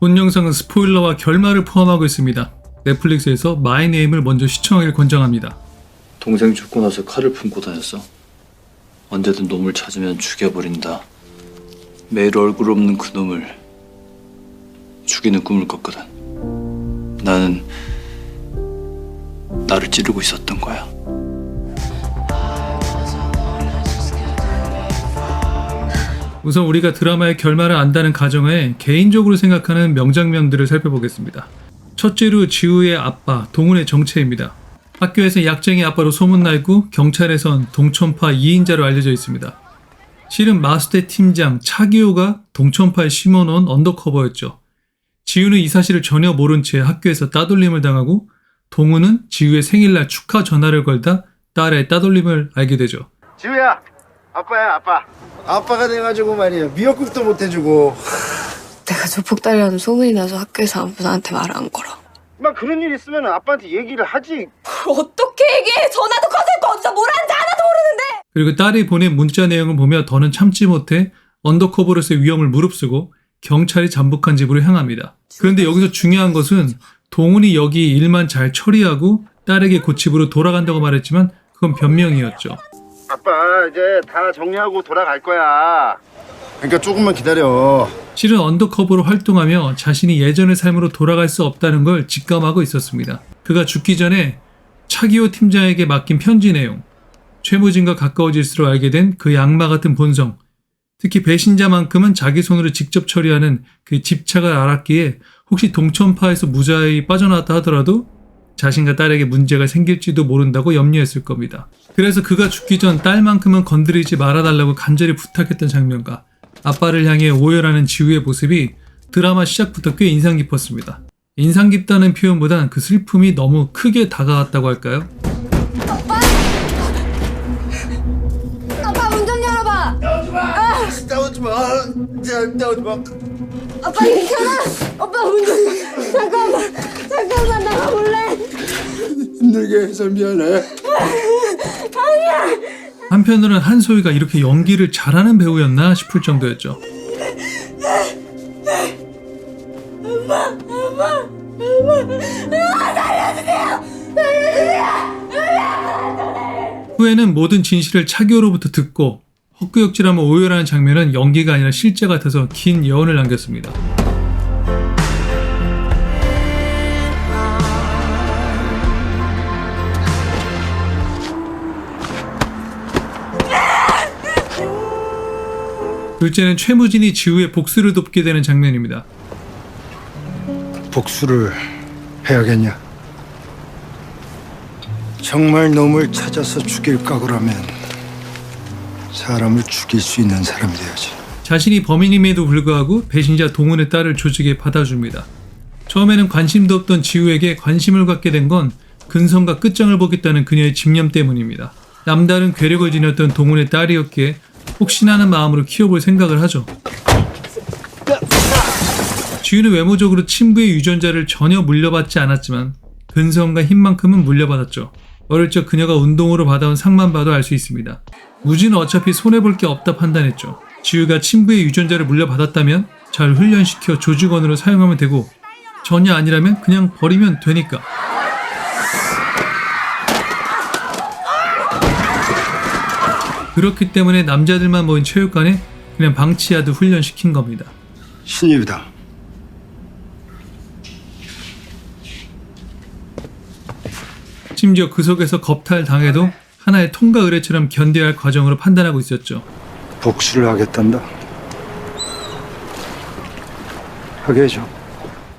본 영상은 스포일러와 결말을 포함하고 있습니다. 넷플릭스에서 마이 네임을 먼저 시청하길 권장합니다. 동생 죽고 나서 칼을 품고 다녔어. 언제든 놈을 찾으면 죽여버린다. 매일 얼굴 없는 그 놈을 죽이는 꿈을 꿨거든. 나는 나를 찌르고 있었던 거야. 우선 우리가 드라마의 결말을 안다는 가정에 개인적으로 생각하는 명장면들을 살펴보겠습니다. 첫째로 지우의 아빠 동훈의 정체입니다. 학교에서 약쟁이 아빠로 소문나 있고 경찰에선 동천파 2인자로 알려져 있습니다. 실은 마수대 팀장 차기호가 동천파에 심어놓은 언더커버였죠. 지우는 이 사실을 전혀 모른 채 학교에서 따돌림을 당하고 동훈은 지우의 생일날 축하 전화를 걸다 딸의 따돌림을 알게 되죠. 지우야 아빠야 아빠 아빠가 돼가지고 말이야 미역국도 못 해주고 내가 조폭딸이라는 소문이 나서 학교에서 아무도 나한테 말 안 걸어. 막 그런 일 있으면 아빠한테 얘기를 하지 어떻게 얘기해? 전화도 커졌고 어디서 뭘 하는지 하나도 모르는데. 그리고 딸이 보낸 문자 내용을 보며 더는 참지 못해 언더커버로서의 위험을 무릅쓰고 경찰이 잠복한 집으로 향합니다. 그런데 여기서 중요한 것은 동훈이 여기 일만 잘 처리하고 딸에게 고집으로 돌아간다고 말했지만 그건 변명이었죠. 아빠 이제 다 정리하고 돌아갈 거야 그러니까 조금만 기다려 실은 언더커버로 활동하며 자신이 예전의 삶으로 돌아갈 수 없다는 걸 직감하고 있었습니다. 그가 죽기 전에 차기호 팀장에게 맡긴 편지 내용, 최무진과 가까워질수록 알게 된 그 양마 같은 본성, 특히 배신자만큼은 자기 손으로 직접 처리하는 그 집착을 알았기에 혹시 동천파에서 무자히 빠져나왔다 하더라도 자신과 딸에게 문제가 생길지도 모른다고 염려했을 겁니다. 그래서 그가 죽기 전 딸만큼은 건드리지 말아달라고 간절히 부탁했던 장면과 아빠를 향해 오열하는 지우의 모습이 드라마 시작부터 꽤 인상 깊었습니다. 인상 깊다는 표현보단 그 슬픔이 너무 크게 다가왔다고 할까요? 아빠 문좀 열어봐. 싸우지 마 싸우지 마 아빠 괜찮아? 오빠 문 좀. 잠깐만. 잠깐만 나가 볼래. 힘들게 해서 미안해. 한편으로는 한소희가 이렇게 연기를 잘하는 배우였나 싶을 정도였죠. 후에는 모든 진실을 차기호로부터 듣고 헛구역질하며 오열하는 장면은 연기가 아니라 실제 같아서 긴 여운을 남겼습니다. 둘째는 최무진이 지우의 복수를 돕게 되는 장면입니다. 복수를 해야겠냐? 정말 놈을 찾아서 죽일까 그러면 사람을 죽일 수 있는 사람이 돼야지. 자신이 범인임에도 불구하고 배신자 동훈의 딸을 조직에 받아줍니다. 처음에는 관심도 없던 지우에게 관심을 갖게 된 건 근성과 끝장을 보겠다는 그녀의 집념 때문입니다. 남다른 괴력을 지녔던 동훈의 딸이었기에 혹시나 하는 마음으로 키워볼 생각을 하죠. 지우는 외모적으로 친부의 유전자를 전혀 물려받지 않았지만 근성과 힘만큼은 물려받았죠. 어릴 적 그녀가 운동으로 받아온 상만 봐도 알 수 있습니다. 무지는 어차피 손해볼 게 없다 판단했죠. 지우가 친부의 유전자를 물려받았다면 잘 훈련시켜 조직원으로 사용하면 되고 전혀 아니라면 그냥 버리면 되니까. 그렇기 때문에 남자들만 모인 체육관에 그냥 방치하듯 훈련시킨 겁니다. 신입이다. 심지어 그 속에서 겁탈 당해도 하나의 통과 의뢰처럼 견뎌야 할 과정으로 판단하고 있었죠. 복수를 하겠단다. 하게 해줘.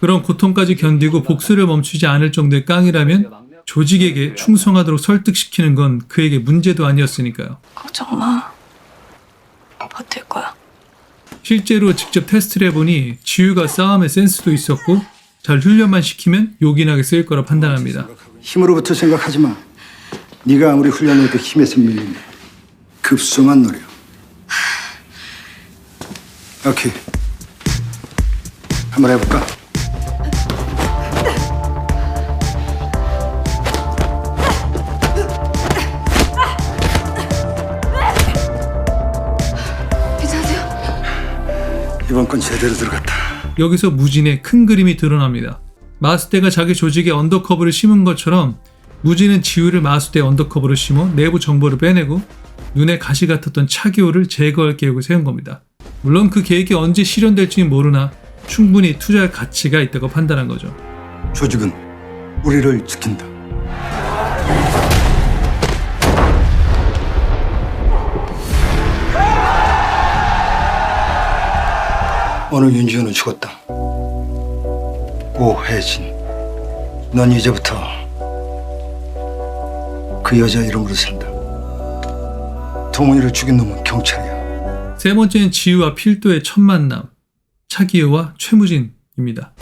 그런 고통까지 견디고 복수를 멈추지 않을 정도의 깡이라면 조직에게 충성하도록 설득시키는 건 그에게 문제도 아니었으니까요. 걱정 마. 버틸 거야. 실제로 직접 테스트를 해보니 지우가 싸움에 센스도 있었고 잘 훈련만 시키면 요긴하게 쓰일 거라 판단합니다. 힘으로부터 생각하지 마. 네가 아무리 훈련해도 힘에서 밀리면 급성한 노력. 오케이. 한번 해볼까? 이번 건 제대로 들어갔다. 여기서 무진의 큰 그림이 드러납니다. 마수대가 자기 조직에 언더커버를 심은 것처럼 무진은 지우를 마수대 언더커버로 심어 내부 정보를 빼내고 눈에 가시 같았던 차기호를 제거할 계획을 세운 겁니다. 물론 그 계획이 언제 실현될지는 모르나 충분히 투자할 가치가 있다고 판단한 거죠. 조직은 우리를 지킨다. 오늘 윤지호는 죽었다. 오혜진, 넌 이제부터 그 여자 이름으로 산다. 동훈이를 죽인 놈은 경찰이야. 세 번째는 지우와 필도의 첫 만남, 차기호와 최무진입니다.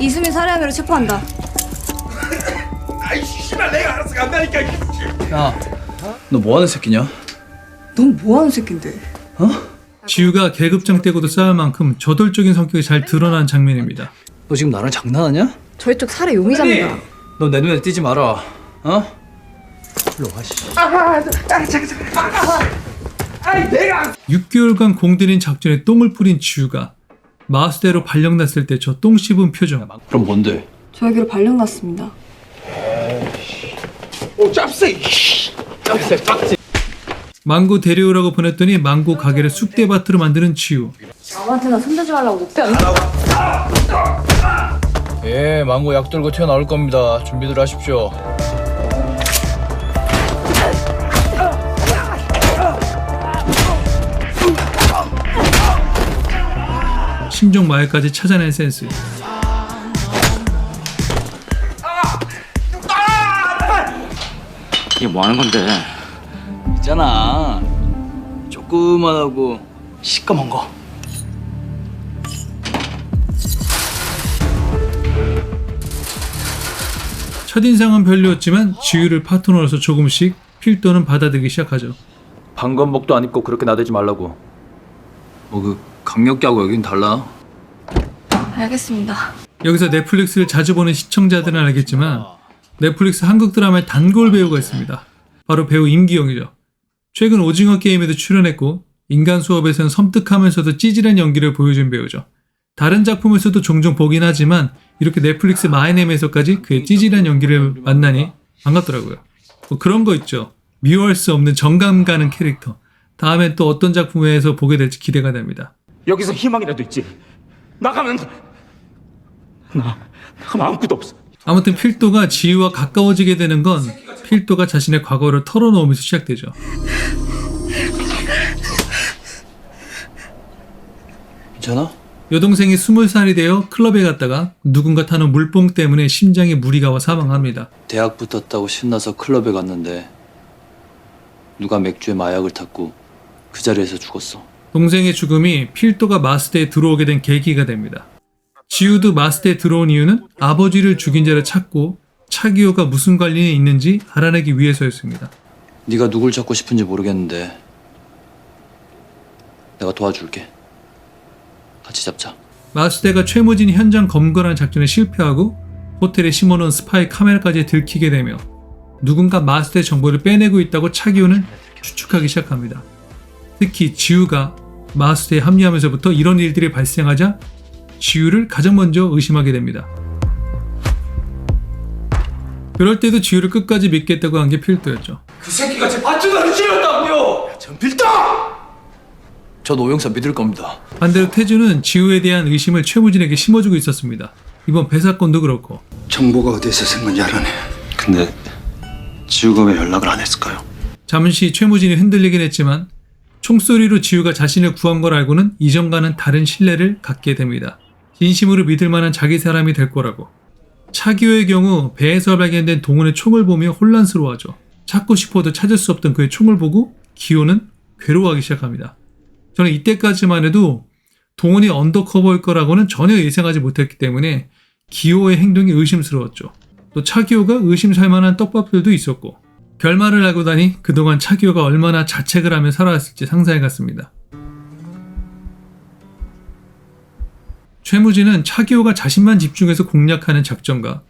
이수민 살해 혐의로 체포한다. 야, 너 뭐 하는 새끼냐? 넌 뭐하는 새끼인데? 지우가 계급장 떼고도 싸울 만큼 저돌적인 성격이 잘 드러난 장면입니다. 너 지금 나랑 장난하냐? 저희 쪽 살해 용의자입니다. 너 내 눈에 띄지 마라. 어? 일로 와, 씨. 6개월간 공들인 작전에 똥을 뿌린 지우가 마수대로 발령났을 때 저 똥 씹은 표정. 그럼 뭔데? 저에게로 발령났습니다. 망고 데려오라고 보냈더니 망고 가게를 쑥대밭으로 만드는 지우. 남한테나 손대지 말라고 안 예, 망고 약 들고 튀어나올 겁니다. 준비들 하십시오. 심정 마약까지 찾아낸 센스. 이게 뭐 하는 건데? 있잖아. 조그만하고 시꺼먼 거. 첫인상은 별로였지만 지우를 파트너로서 조금씩 필도는 받아들이기 시작하죠. 방검복도 안 입고 그렇게 나대지 말라고. 뭐 그 강력기하고 여긴 달라. 알겠습니다. 여기서 넷플릭스를 자주 보는 시청자들은 알겠지만 넷플릭스 한국 드라마의 단골 배우가 있습니다. 바로 배우 임기영이죠. 최근 오징어 게임에도 출연했고 인간 수업에서는 섬뜩하면서도 찌질한 연기를 보여준 배우죠. 다른 작품에서도 종종 보긴 하지만 이렇게 넷플릭스 마이네임에서까지 그의 찌질한 연기를 만나니 반갑더라고요. 뭐 그런 거 있죠. 미워할 수 없는 정감 가는 캐릭터. 다음에 또 어떤 작품에서 보게 될지 기대가 됩니다. 여기서 희망이라도 있지. 나가면 나 나가면 아무것도 없어. 아무튼 필도가 지우와 가까워지게 되는 건 필도가 자신의 과거를 털어놓으면서 시작되죠. 괜찮아? 여동생이 20살이 되어 클럽에 갔다가 누군가 타는 물뽕 때문에 심장에 무리가 와 사망합니다. 대학 붙었다고 신나서 클럽에 갔는데 누가 맥주에 마약을 탔고 그 자리에서 죽었어. 동생의 죽음이 필도가 마스터에 들어오게 된 계기가 됩니다. 지우도 마스터에 들어온 이유는 아버지를 죽인 자를 찾고 차기호가 무슨 관련이 있는지 알아내기 위해서였습니다. 네가 누굴 찾고 싶은지 모르겠는데 내가 도와줄게. 같이 잡자. 마수대가 최무진이 현장 검거라는 작전에 실패하고 호텔에 심어놓은 스파이 카메라까지 들키게 되며 누군가 마수대 정보를 빼내고 있다고 차기호는 추측하기 시작합니다. 특히 지우가 마수대에 합류하면서부터 이런 일들이 발생하자 지우를 가장 먼저 의심하게 됩니다. 그럴 때도 지우를 끝까지 믿겠다고 한 게 필도였죠. 그 새끼가 제 밧줄다리 찔렀다고요. 전필다. 저 노영사 믿을 겁니다. 반대로 태주는 지우에 대한 의심을 최무진에게 심어주고 있었습니다. 이번 배 사건도 그렇고 정보가 어디서 생 건지 알아내. 근데 지우가 왜 연락을 안 했을까요? 잠시 최무진이 흔들리긴 했지만 총소리로 지우가 자신을 구한 걸 알고는 이전과는 다른 신뢰를 갖게 됩니다. 진심으로 믿을 만한 자기 사람이 될 거라고. 차기호의 경우 배에서 발견된 동훈의 총을 보며 혼란스러워하죠. 찾고 싶어도 찾을 수 없던 그의 총을 보고 기호는 괴로워하기 시작합니다. 저는 이때까지만 해도 동훈이 언더커버일 거라고는 전혀 예상하지 못했기 때문에 기호의 행동이 의심스러웠죠. 또 차기호가 의심살 만한 떡밥들도 있었고 결말을 알고 나니 그동안 차기호가 얼마나 자책을 하며 살아왔을지 상상해갔습니다. 최무진은 차기호가 자신만 집중해서 공략하는 작전과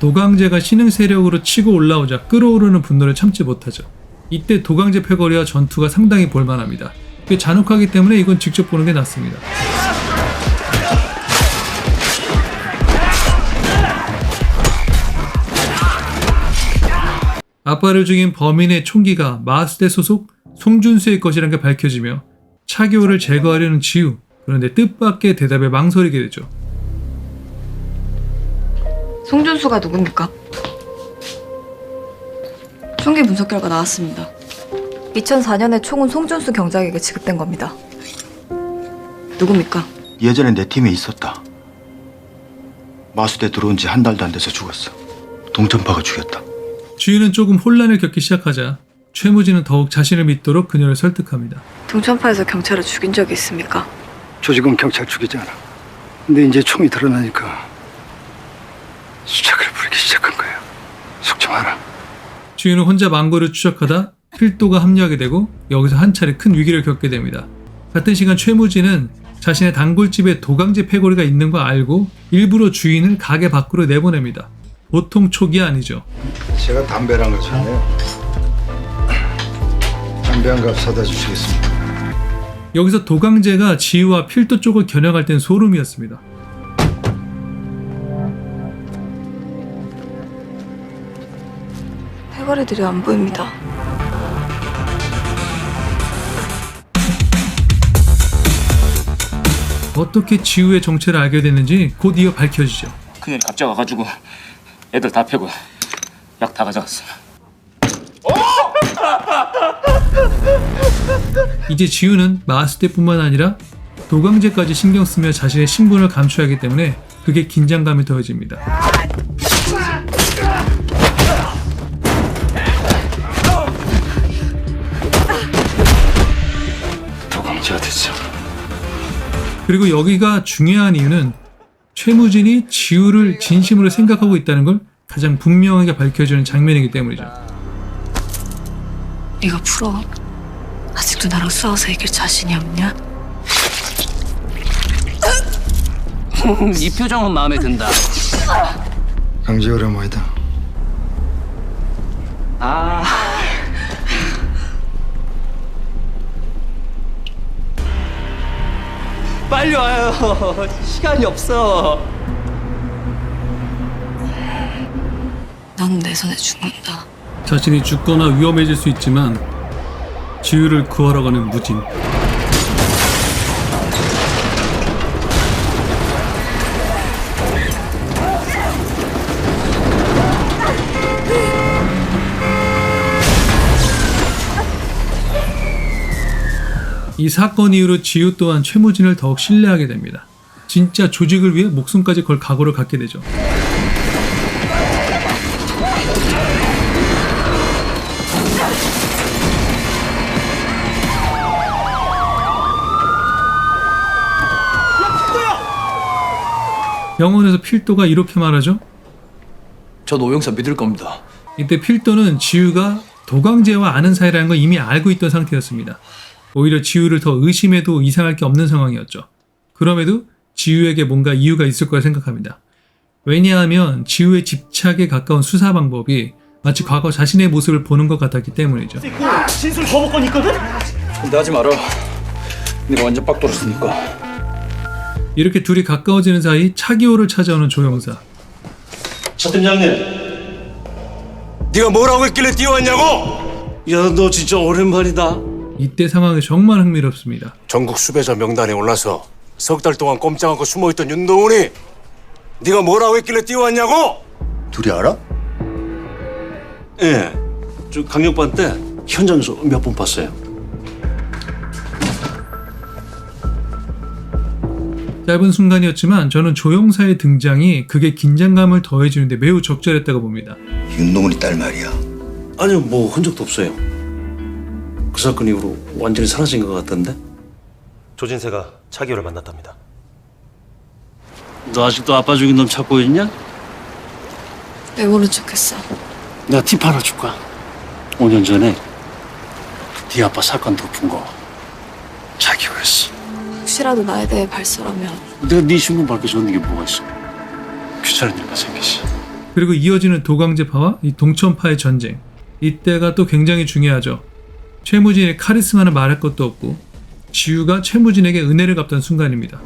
노강제가 신흥 세력으로 치고 올라오자 끓어오르는 분노를 참지 못하죠. 이때 도강제 패거리와 전투가 상당히 볼만합니다. 꽤 잔혹하기 때문에 이건 직접 보는 게 낫습니다. 아빠를 죽인 범인의 총기가 마스대 소속 송준수의 것이라는 게 밝혀지며 차기호를 제거하려는 지우 그런데 뜻밖의 대답에 망설이게 되죠. 송준수가 누굽니까? 총기 분석 결과 나왔습니다. 2004년에 총은 송준수 경장에게 지급된 겁니다. 누굽니까? 예전에 내 팀에 있었다. 마수대 들어온 지 한 달도 안 돼서 죽었어. 동천파가 죽였다. 주인은 조금 혼란을 겪기 시작하자 최무진은 더욱 자신을 믿도록 그녀를 설득합니다. 동천파에서 경찰을 죽인 적이 있습니까? 조직은 경찰 죽이지 않아. 근데 이제 총이 드러나니까 수작을 부리기 시작한 거야. 속좀 알아. 주인은 혼자 망고를 추적하다 필도가 합류하게 되고 여기서 한 차례 큰 위기를 겪게 됩니다. 같은 시간 최무진은 자신의 단골집에 도강제 패거리가 있는 거 알고 일부러 주인을 가게 밖으로 내보냅니다. 보통 촉이 아니죠. 제가 담배를 한걸 줬네요. 담배 한 갑 사다 주시겠습니까? 여기서 도강제가 지우와 필도 쪽을 겨냥할 땐 소름이었습니다. 해거리들이 안 보입니다. 어떻게 지우의 정체를 알게 됐는지 곧 이어 밝혀지죠. 그년이 갑자기 와가지고 애들 다 패고 약 다 가져갔어. 이제 지우는 마스대뿐만 아니라 도강제까지 신경 쓰며 자신의 신분을 감춰야 하기 때문에 그게 긴장감이 더해집니다. 도강제가 됐어. 그리고 여기가 중요한 이유는 최무진이 지우를 진심으로 생각하고 있다는 걸 가장 분명하게 밝혀주는 장면이기 때문이죠. 네가 풀어. 아직도 나랑 싸워서 이길 자신이 없냐? 이 표정은 마음에 든다. 강제 오랜만이다. 아. 빨리 와요. 시간이 없어. 넌 내 손에 죽는다. 자신이 죽거나 위험해질 수 있지만 지우를 구하러 가는 무진. 이 사건 이후로 지우 또한 최무진을 더욱 신뢰하게 됩니다. 진짜 조직을 위해 목숨까지 걸 각오를 갖게 되죠. 병원에서 필도가 이렇게 말하죠. 저 노영사 믿을 겁니다. 이때 필도는 지우가 도강제와 아는 사이라는 걸 이미 알고 있던 상태였습니다. 오히려 지우를 더 의심해도 이상할 게 없는 상황이었죠. 그럼에도 지우에게 뭔가 이유가 있을 거라 생각합니다. 왜냐하면 지우의 집착에 가까운 수사 방법이 마치 과거 자신의 모습을 보는 것 같았기 때문이죠. 진술 거부권 있거든? 근데 하지 마라. 내가 완전 빡 돌았으니까. 이렇게 둘이 가까워지는 사이 차기호를 찾아오는 조영사. 차 팀장님, 네가 뭐라고 했길래 뛰어왔냐고? 야, 너 진짜 오랜만이다. 이때 상황이 정말 흥미롭습니다. 전국 수배자 명단에 올라서 석 달 동안 꼼짝 않고 숨어있던 윤동훈이 네가 뭐라고 했길래 뛰어왔냐고? 둘이 알아? 예, 저 강력반 때 현장에서 몇 번 봤어요. 짧은 순간이었지만 저는 조영사의 등장이 그게 긴장감을 더해주는데 매우 적절했다고 봅니다. 윤동훈이 딸 말이야. 아니요, 뭐 흔적도 없어요. 그 사건 이후로 완전히 사라진 것 같던데? 조진세가 차기호를 만났답니다. 너 아직도 아빠 죽인 놈 찾고 있냐? 왜 모른 척했어? 내가 팁 하나 줄까? 5년 전에 네 아빠 사건 덮은 거 자기였어. 혹시라도 나에 대해 발설하면 내가 네 신분 밝혀줬는 게 뭐가 있어? 귀찮은 일만 생기지. 그리고 이어지는 도강제파와 이 동천파의 전쟁. 이때가 또 굉장히 중요하죠. 최무진의 카리스마는 말할 것도 없고 지우가 최무진에게 은혜를 갚던 순간입니다.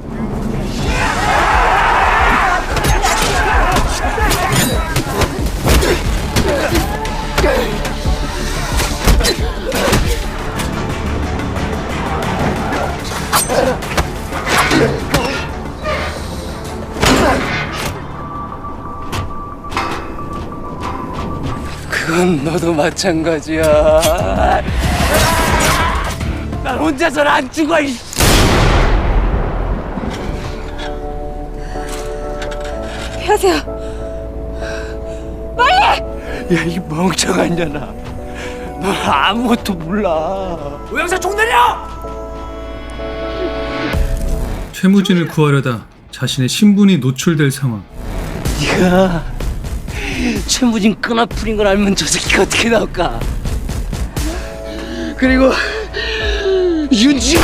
너도 마찬가지야. 난 혼자서는 안 죽어. 이 피하세요. 야, 이 멍청한 년아. 넌 아무것도 몰라. 오영사 총 내려! 최무진을 구하려다 자신의 신분이 노출될 상황. 네가 최무진 끈아풀인 걸 알면 저 새끼가 어떻게 나올까? 그리고 윤지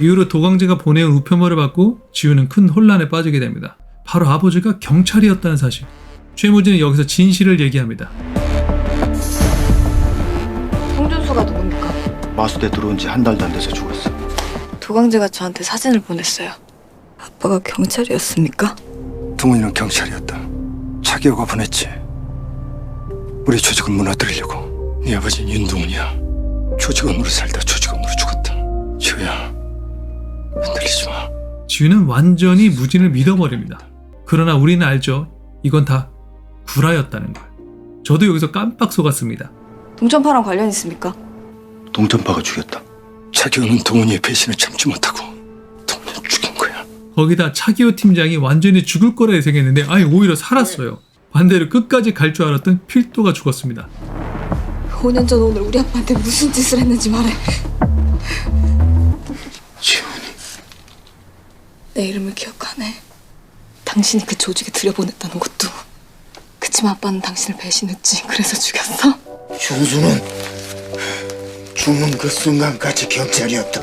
이후로 도광재가 보내온 우편물을 받고 지우는 큰 혼란에 빠지게 됩니다. 바로 아버지가 경찰이었다는 사실. 최무진은 여기서 진실을 얘기합니다. 송준수가 누굽니까? 마수대 들어온 지 한 달도 안 돼서 죽었어. 도강재가 저한테 사진을 보냈어요. 아빠가 경찰이었습니까? 동훈이는 경찰이었다. 차기호가 보냈지. 우리 조직을 무너뜨리려고. 네 아버지는 윤동훈이야. 조직원으로 살다 조직원으로 죽었다. 지우야, 흔들리지 마. 지우는 완전히 무진을 믿어버립니다. 그러나 우리는 알죠. 이건 다 구라였다는 걸. 저도 여기서 깜빡 속았습니다. 동천파랑 관련 있습니까? 동전파가 죽였다. 차기호는 동훈이의 배신을 참지 못하고 거기다 차기호 팀장이 완전히 죽을 거라 예상했는데 아예 오히려 살았어요. 반대로 끝까지 갈 줄 알았던 필도가 죽었습니다. 5년 전 오늘 우리 아빠한테 무슨 짓을 했는지 말해. 지훈이 내 이름을 기억하네. 당신이 그 조직에 들여보냈다는 것도. 그치만 아빠는 당신을 배신했지. 그래서 죽였어. 준수는 죽는 그 순간까지 경찰이었다.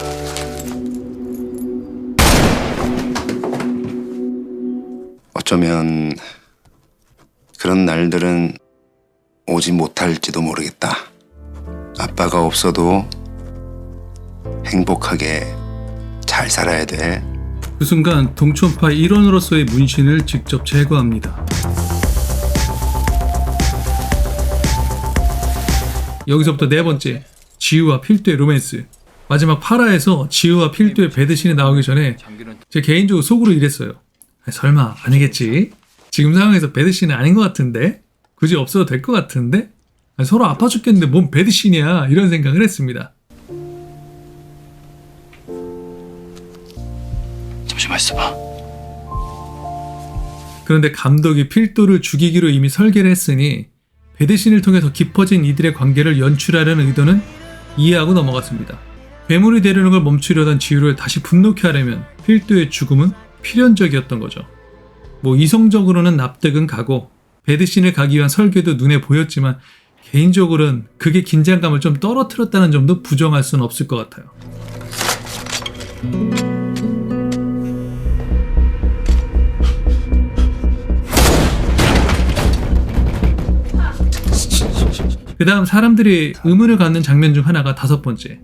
어쩌면 그런 날들은 오지 못할지도 모르겠다. 아빠가 없어도 행복하게 잘 살아야 돼. 그 순간 동촌파 일원으로서의 문신을 직접 제거합니다. 여기서부터 네 번째 지우와 필두의 로맨스 마지막 파라에서 지우와 필두의 배드신이 나오기 전에 제 개인적으로 속으로 이랬어요 설마 아니겠지? 지금 상황에서 배드신은 아닌 것 같은데? 굳이 없어도 될 것 같은데? 아니, 서로 아파 죽겠는데 뭔 배드신이야? 이런 생각을 했습니다. 잠시만 있어봐. 그런데 감독이 필도를 죽이기로 이미 설계를 했으니 배드신을 통해 서 깊어진 이들의 관계를 연출하려는 의도는 이해하고 넘어갔습니다. 괴물이 되려는 걸 멈추려던 지우를 다시 분노케 하려면 필도의 죽음은 필연적이었던 거죠. 뭐 이성적으로는 납득은 가고 배드신을 가기 위한 설계도 눈에 보였지만 개인적으로는 그게 긴장감을 좀 떨어뜨렸다는 점도 부정할 수는 없을 것 같아요. 그 다음 사람들이 의문을 갖는 장면 중 하나가 다섯 번째.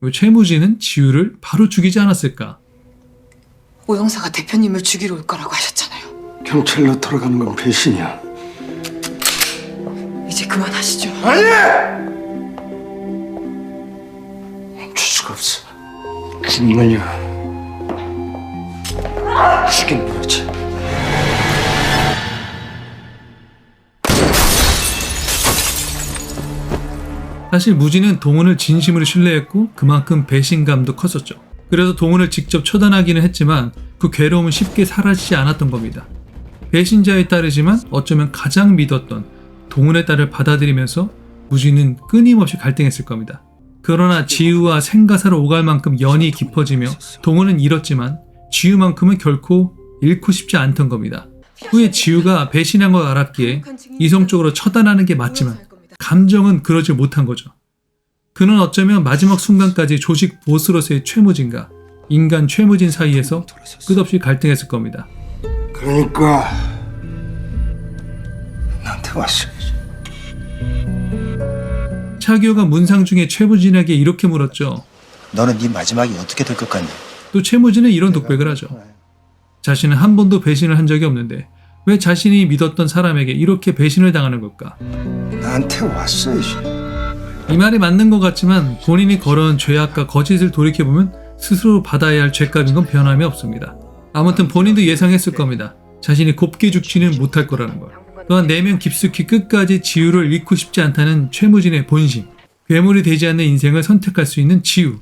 왜 최무진은 지우를 바로 죽이지 않았을까? 오영사가 대표님을 죽이러 올 거라고 하셨잖아요. 경찰로 돌아가는 건 배신이야. 이제 그만하시죠. 멈출 수가 없어. 김문유 죽인 거지. 사실 무진은 동훈을 진심으로 신뢰했고 그만큼 배신감도 컸었죠. 그래서 동훈을 직접 처단하기는 했지만 그 괴로움은 쉽게 사라지지 않았던 겁니다. 배신자에 따르지만 어쩌면 가장 믿었던 동훈의 딸을 받아들이면서 무진은 끊임없이 갈등했을 겁니다. 그러나 지우와 생가사로 오갈 만큼 연이 깊어지며 동훈은 잃었지만 지우만큼은 결코 잃고 싶지 않던 겁니다. 후에 지우가 배신한 걸 알았기에 이성적으로 처단하는 게 맞지만 감정은 그러지 못한 거죠. 그는 어쩌면 마지막 순간까지 조직 보스로서의 최무진과 인간 최무진 사이에서 끝없이 갈등했을 겁니다. 그러니까 나한테 왔어야지. 차기호가 문상 중에 최무진에게 이렇게 물었죠. 너는 네 마지막이 어떻게 될 것 같니? 또 최무진은 이런 독백을 하죠. 자신은 한 번도 배신을 한 적이 없는데 왜 자신이 믿었던 사람에게 이렇게 배신을 당하는 걸까? 나한테 왔어야지. 이 말이 맞는 것 같지만 본인이 걸어온 죄악과 거짓을 돌이켜보면 스스로 받아야 할 죄값인 건 변함이 없습니다. 아무튼 본인도 예상했을 겁니다. 자신이 곱게 죽지는 못할 거라는 걸. 또한 내면 깊숙이 끝까지 지우를 잃고 싶지 않다는 최무진의 본심. 괴물이 되지 않는 인생을 선택할 수 있는 지우.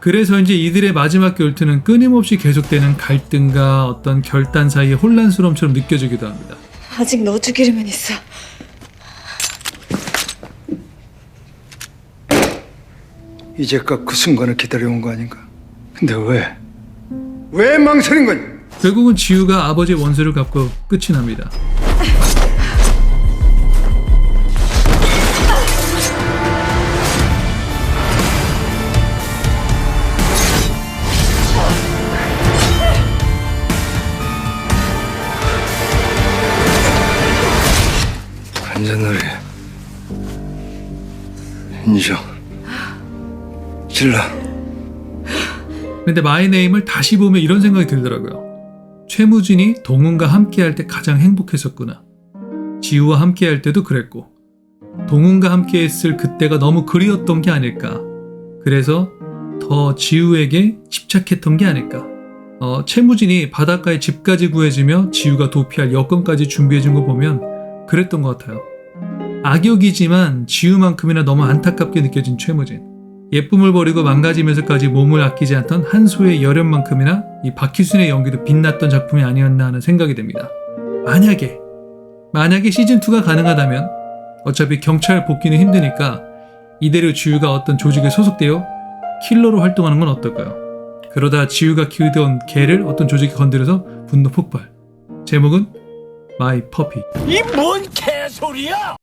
그래서인지 이들의 마지막 결투는 끊임없이 계속되는 갈등과 어떤 결단 사이의 혼란스러움처럼 느껴지기도 합니다. 아직 너 죽이려면 있어. 이제껏 그 순간을 기다려온 거 아닌가? 근데 왜? 왜 망설인 거니? 결국은 지우가 아버지의 원수를 갚고 끝이 납니다. 한잔놀이 인정 질러 근데 마이네임을 다시 보면 이런 생각이 들더라고요. 최무진이 동훈과 함께할 때 가장 행복했었구나. 지우와 함께할 때도 그랬고 동훈과 함께했을 그때가 너무 그리웠던 게 아닐까. 그래서 더 지우에게 집착했던 게 아닐까. 어, 최무진이 바닷가에 집까지 구해주며 지우가 도피할 여권까지 준비해준 거 보면 그랬던 것 같아요. 악역이지만 지우만큼이나 너무 안타깝게 느껴진 최무진. 예쁨을 버리고 망가지면서까지 몸을 아끼지 않던 한 소의 열연만큼이나 이 박희순의 연기도 빛났던 작품이 아니었나 하는 생각이 듭니다. 만약에 만약에 시즌 2가 가능하다면 어차피 경찰 복귀는 힘드니까 이대로 지우가 어떤 조직에 소속되어 킬러로 활동하는 건 어떨까요? 그러다 지우가 키우던 개를 어떤 조직이 건드려서 분노 폭발. 제목은 마이 퍼피. 이 뭔 개소리야!